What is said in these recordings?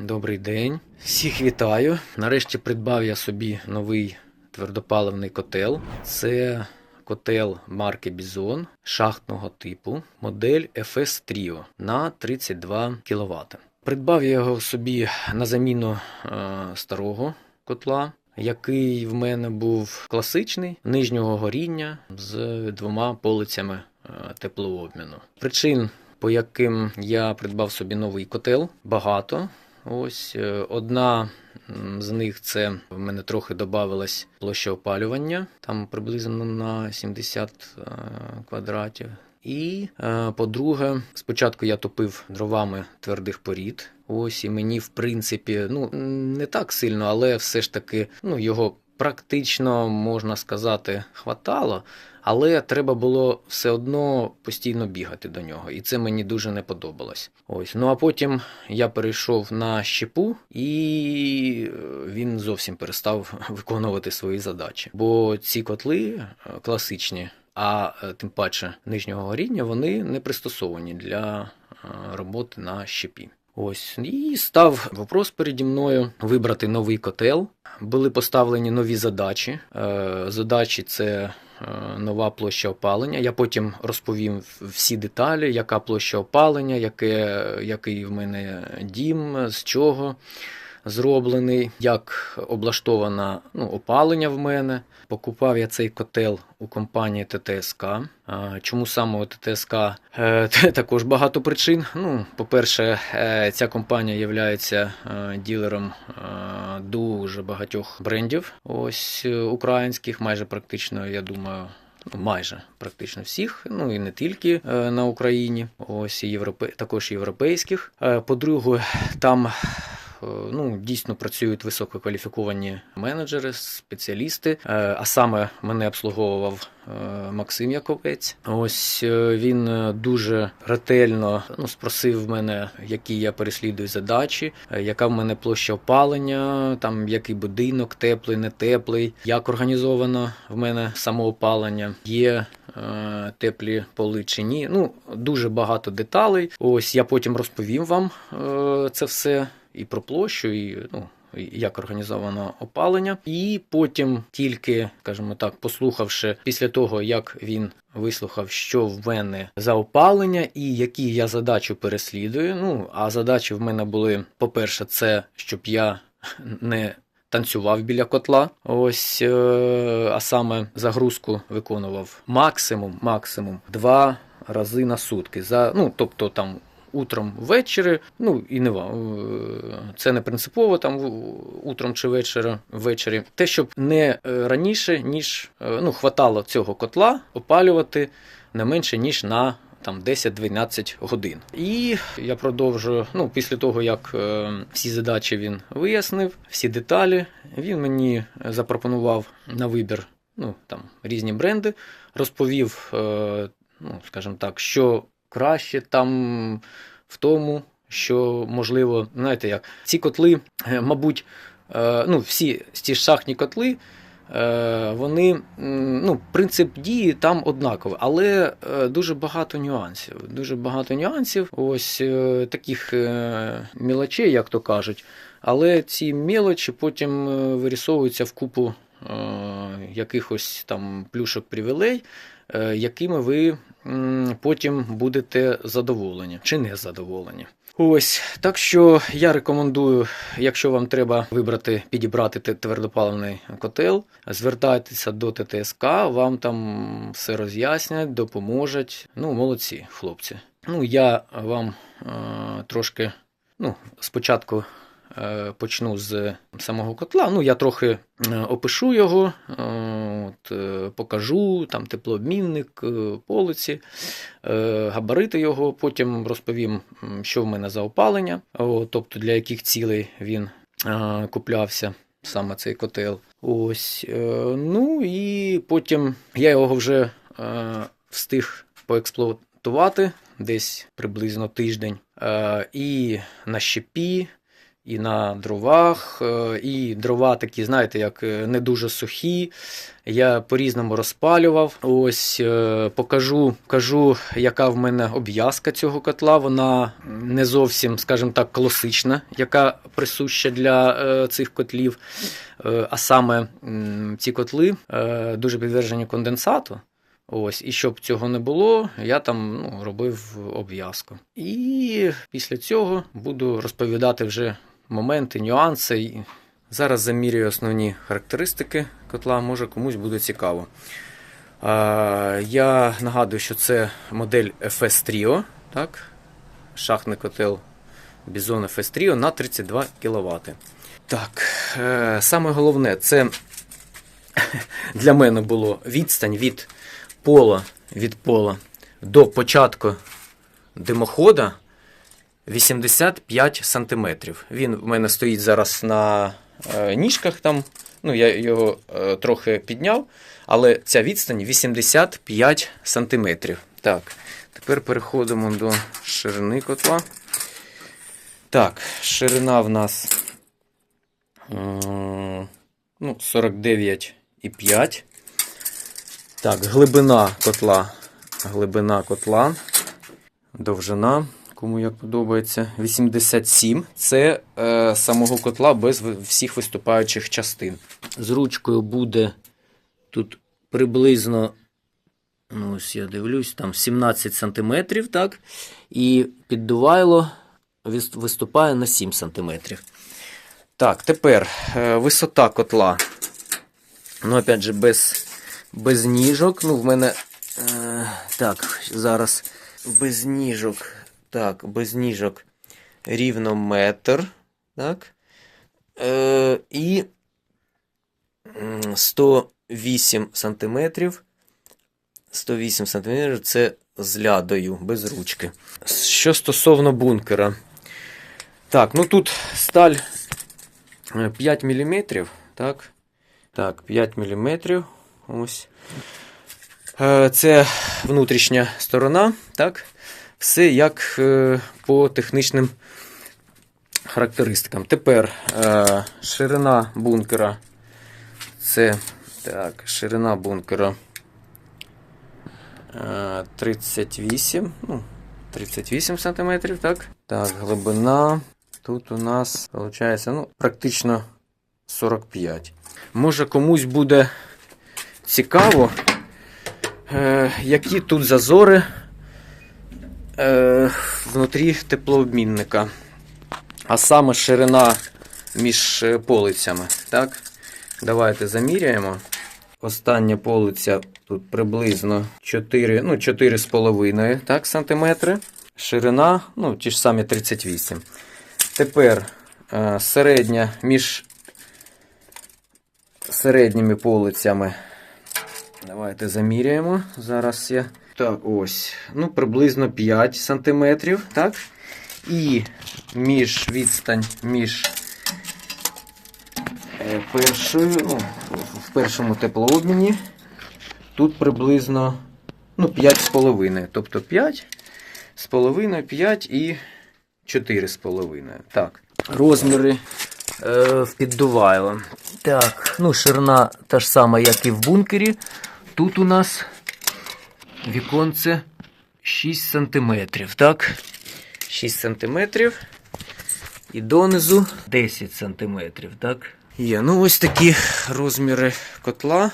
Добрий день. Всіх вітаю. Нарешті придбав я собі новий твердопаливний котел. Це котел марки Bison шахтного типу, модель FS Trio на 32 кВт. Придбав я його собі на заміну е, старого котла. Який в мене був класичний нижнього горіння з двома полицями е, теплообміну. Причин по яким я придбав собі новий котел. Багато. Ось е, одна з них це в мене трохи додавалась площа опалювання, там приблизно на 70 е, квадратів. І е, по-друге, спочатку я топив дровами твердих порід. Ось і мені, в принципі, ну не так сильно, але все ж таки, ну його практично можна сказати, хватало. Але треба було все одно постійно бігати до нього, і це мені дуже не подобалось. Ось ну а потім я перейшов на щепу, і е, він зовсім перестав виконувати свої задачі. Бо ці котли е, класичні, а е, тим паче нижнього горіння, вони не пристосовані для роботи на щепі. Ось і став вопрос переді мною вибрати новий котел. Були поставлені нові задачі. Е, Задачі це е, нова площа опалення. Я потім розповім всі деталі, яка площа опалення, яке, який в мене дім, з чого зроблений, як облаштовано ну, опалення в мене. Покупав я цей котел у компанії ТТСК. Чому саме у ТТСК? Е, також багато причин. Ну, по-перше, е, ця компанія є ділером е, дуже багатьох брендів, ось українських, майже практично, я думаю. Ну, майже практично всіх, ну і не тільки на Україні, ось і європе... також європейських. По-друге, там ну, дійсно працюють висококваліфіковані менеджери, спеціалісти. Е, А саме мене обслуговував е, Максим Яковець. Ось е, він е, дуже ретельно ну, спросив мене, які я переслідую задачі, е, яка в мене площа опалення, там який будинок, теплий, не теплий, як організовано в мене самоопалення, є е, теплі поли чи ні. Ну, дуже багато деталей. Ось я потім розповім вам е, це все і про площу, і ну. Як організовано опалення, і потім тільки, скажімо так, послухавши після того, як він вислухав, що в мене за опалення і які я задачу переслідую. Ну а задачі в мене були: по-перше, це щоб я не танцював біля котла. Ось, е, а саме загрузку виконував максимум, максимум два рази на сутки. За, ну, тобто там. Утром ввечері, ну і не е, це не принципово там утром чи вечора, ввечері. Те, щоб не е, раніше, ніж е, ну, хватало цього котла опалювати не менше, ніж на там 10-12 годин. І я продовжую. Ну, після того, як е, всі задачі він вияснив, всі деталі, він мені запропонував на вибір ну, там, різні бренди, розповів, е, ну, скажімо так, що краще там в тому, що можливо, знаєте як, ці котли, е, мабуть, е, ну, всі ці шахтні котли. Е, Вони, ну, принцип дії там однаковий, але дуже багато нюансів. Дуже багато нюансів, ось таких мілочей, як то кажуть. Але ці мілочі потім вирісовуються в купу якихось там плюшок привілей, якими ви потім будете задоволені чи не задоволені. Ось так що я рекомендую, якщо вам треба вибрати, підібрати твердопаливний котел, звертайтеся до ТТСК, вам там все роз'яснять, допоможуть. Ну, молодці, хлопці. Ну, я вам е, трошки, ну, спочатку е, почну з самого котла. Ну, я трохи е, опишу його, е, от, е, покажу там теплообмінник, е, полиці, е, габарити його, потім розповім, що в мене за опалення, тобто для яких цілей він куплявся. Саме цей котел. Ось. Ну і потім я його вже встиг поексплуатувати десь приблизно тиждень. І на щепі, і на дровах, е, і дрова такі, знаєте, як е, не дуже сухі. Я по-різному розпалював. Ось е, покажу, покажу, яка в мене обв'язка цього котла. Вона не зовсім, скажімо так, класична, яка присуща для цих котлів. А саме ці котли дуже підтверджені конденсату. Ось, і щоб цього не було, я там ну, робив обв'язку. І після цього буду розповідати вже моменти, нюанси. Зараз замірюю основні характеристики котла, може комусь буде цікаво. Я нагадую, що це модель FS Trio, так? шахтний котел Bison FS Trio на 32 кВт. Так, е, саме головне, це для мене було відстань від пола, від пола до початку димохода 85 см. Він в мене стоїть зараз на е, ніжках там. Ну, я його е, трохи підняв, але ця відстань 85 см. Так, тепер переходимо до ширини котла. Так, ширина в нас м, ну, 49,5. Так, глибина котла. Глибина котла. Довжина, кому як подобається. 87. Це е, самого котла без всіх виступаючих частин. З ручкою буде тут приблизно. Ну, ось я дивлюсь, там 17 см, так? І піддувайло вис- виступає на 7 см. Так, тепер е, висота котла. Ну, опять же, без, без ніжок. Ну, в мене. Е, так, зараз без ніжок. Так, без ніжок рівно метр. Так. Е, і 108 сантиметрів. 108 сантиметрів це з лядою, без ручки. Що стосовно бункера. Так, ну тут сталь е, 5 мм. Так. Так, 5 мм. Ось. Е, Це внутрішня сторона. Так. Все як е, по технічним характеристикам. Тепер е, ширина бункера. Це так, ширина бункера е, 38. Ну, 38 см, так. Так, глибина. Тут у нас виходить, ну, практично 45. Може комусь буде цікаво, е, які тут зазори е, внутрі теплообмінника. А саме ширина між е, полицями. Так? Давайте заміряємо. Остання полиця тут приблизно 4, ну, 4,5 так, сантиметри. Ширина, ну, ті ж самі 38. Тепер е, середня між середніми полицями. Давайте заміряємо. Зараз я. Так, ось. Ну, приблизно 5 сантиметрів, так? І між відстань між е, першою, ну, в першому теплообміні. Тут приблизно ну, 5,5. Тобто 5 з половиною, 5 і 4,5. Так. Розміри е, в піддувайло. Так, ну, ширина та ж сама, як і в бункері. Тут у нас віконце 6 см. Так? 6 см. І донизу 10 см. Так? Є. Ну, ось такі розміри котла.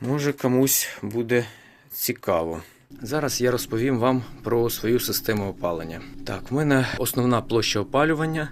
Може комусь буде цікаво. Зараз я розповім вам про свою систему опалення. Так, в мене основна площа опалювання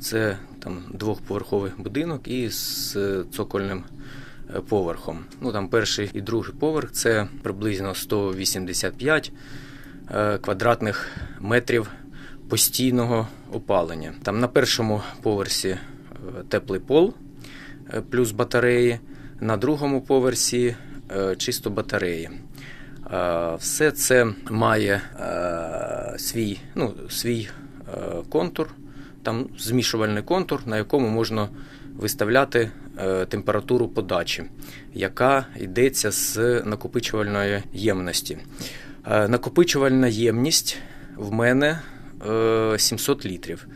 це там двохповерховий будинок і з цокольним е, поверхом. Ну там перший і другий поверх це приблизно 185 е, квадратних метрів постійного опалення. Там на першому поверсі е, теплий пол е, плюс батареї, на другому поверсі чисто батареї. Все це має свій, ну, свій контур, там змішувальний контур, на якому можна виставляти температуру подачі, яка йдеться з накопичувальної ємності. Е, Накопичувальна ємність в мене е, 700 літрів.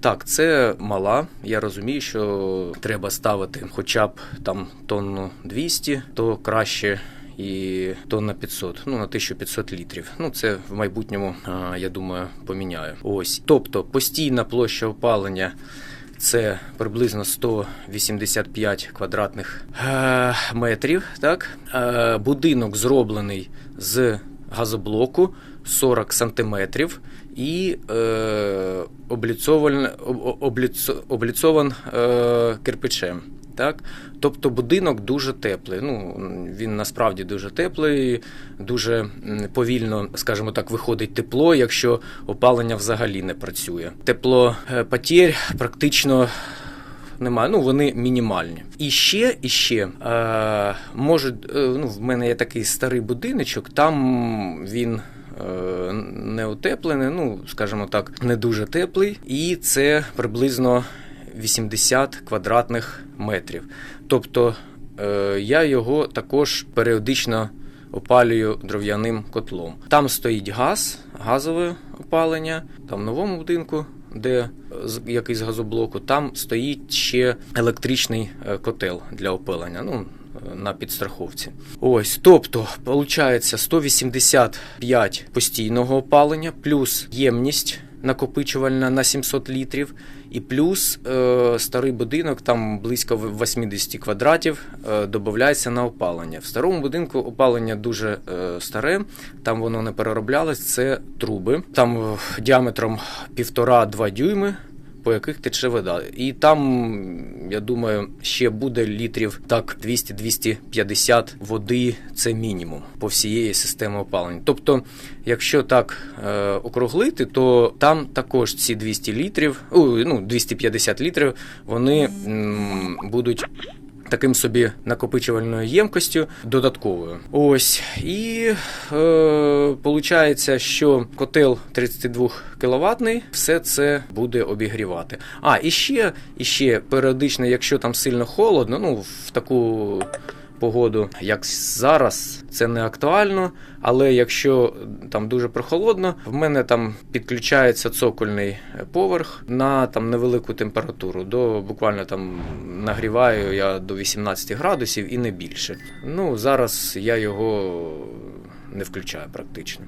Так, це мала. Я розумію, що треба ставити хоча б там тонну 200, то краще. І тонна 500, ну на 1500 літрів. Ну це в майбутньому, я думаю, поміняю. Ось, тобто постійна площа опалення це приблизно 185 квадратних е, метрів. Так? Е, будинок зроблений з газоблоку 40 сантиметрів і е, обліцован, об- обліцо- обліцован е, кирпичем. Так? Тобто будинок дуже теплий. Ну, він насправді дуже теплий, дуже повільно, скажімо так, виходить тепло, якщо опалення взагалі не працює. Теплопотір практично немає. Ну, вони мінімальні. І ще, і ще е, може, е, ну, в мене є такий старий будиночок, там він. е, Не утеплений, ну скажімо так, не дуже теплий, і це приблизно 80 квадратних метрів. Тобто е, я його також періодично опалюю дров'яним котлом. Там стоїть газ, газове опалення, там в новому будинку, де з- якийсь газоблоку, там стоїть ще електричний е, котел для опалення. Ну, е, на підстраховці. Ось, тобто, виходить 185 постійного опалення, плюс ємність накопичувальна на 700 літрів, і плюс е, старий будинок, там близько 80 квадратів, е, додається на опалення. В старому будинку опалення дуже е, старе, там воно не перероблялось, це труби. Там е, діаметром 1,5-2 дюйми. По яких тече вода. І там, я думаю, ще буде літрів так 200-250 води це мінімум по всієї системи опалення. Тобто, якщо так е, округлити, то там також ці 200 літрів, ну 250 літрів, вони м, будуть. Таким собі накопичувальною ємкостю додатковою. Ось. І е, що котел 32 кВт все це буде обігрівати. А, і ще, і ще періодично, якщо там сильно холодно, ну в таку погоду, як зараз, це не актуально. Але якщо там дуже прохолодно, в мене там підключається цокольний поверх на там невелику температуру. До буквально там нагріваю я до 18 градусів і не більше. Ну зараз я його не включаю практично.